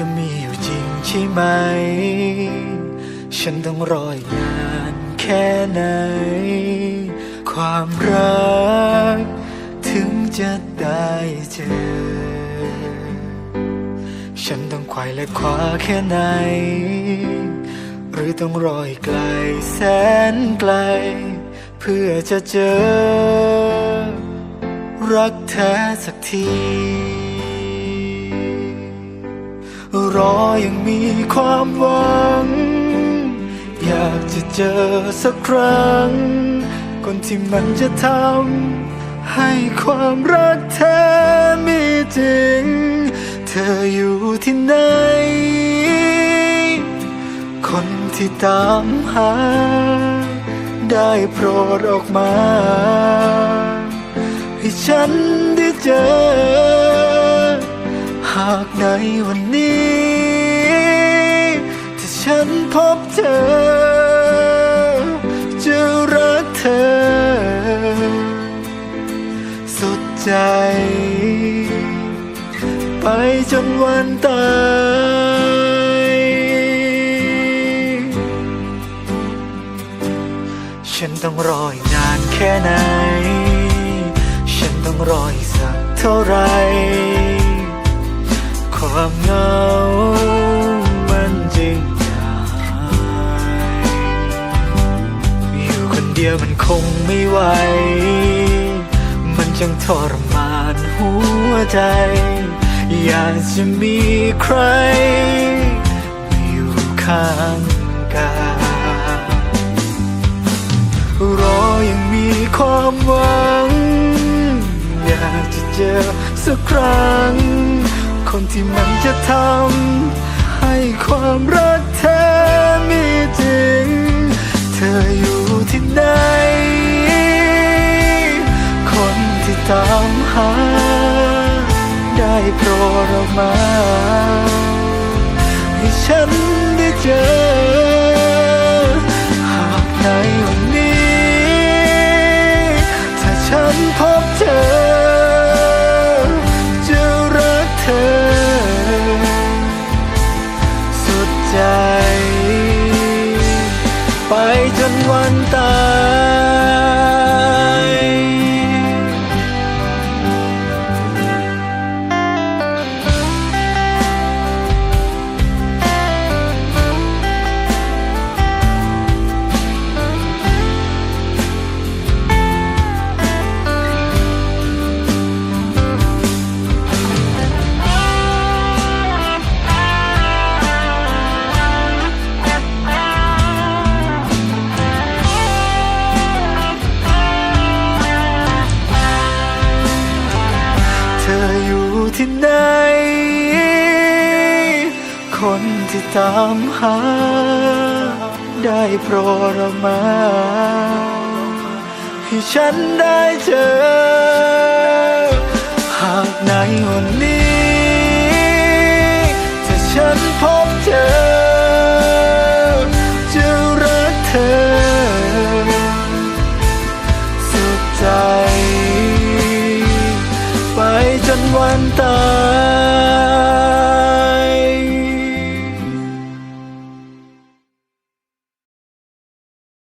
จะมีอยู่จริงใช่ไหม ฉันต้องรออีกนานแค่ไหน ความรัก ถึงจะได้เจอ ฉันต้องไขว่และคว้าแค่ไหน หรือต้องรออีกไกลแสนไกล เพื่อจะเจอ รักแท้สักที รอยังมีความหวัง อยากจะเจอสักครั้ง คนที่มันจะทำให้ความรักแท้มีจริง เธออยู่ที่ไหน คนที่ตามหา ได้โปรดออกมา ให้ฉันได้เจอากในวันนี้ ถ้าฉันพบเธอ จะรักเธอ สุดใจ ไปจนวันตายฉันต้องรออีกนานแค่ไหน ฉันต้องรออีกสักเท่าไหร ยู่คนเดียวมันคงไม่ไหว มันจังทรมานหัวใจ อยากจะมีใครมาอยู่ข้างกายรอยังมีความหวัง อยากจะเจอสักครั้ง คนที่มันจะทำให้ความรักแท้ โปรดออกมา ให้ฉันได้เจอ หากในวันนี้ ถ้าฉันพบเธอ จะรักเธอ สุดใจ ไปจนวันตาย ที่ไหน คนที่ตามหา ได้โปรดมา ให้ฉันได้เจอ หากในวันนี้จะฉันพบ วันตาย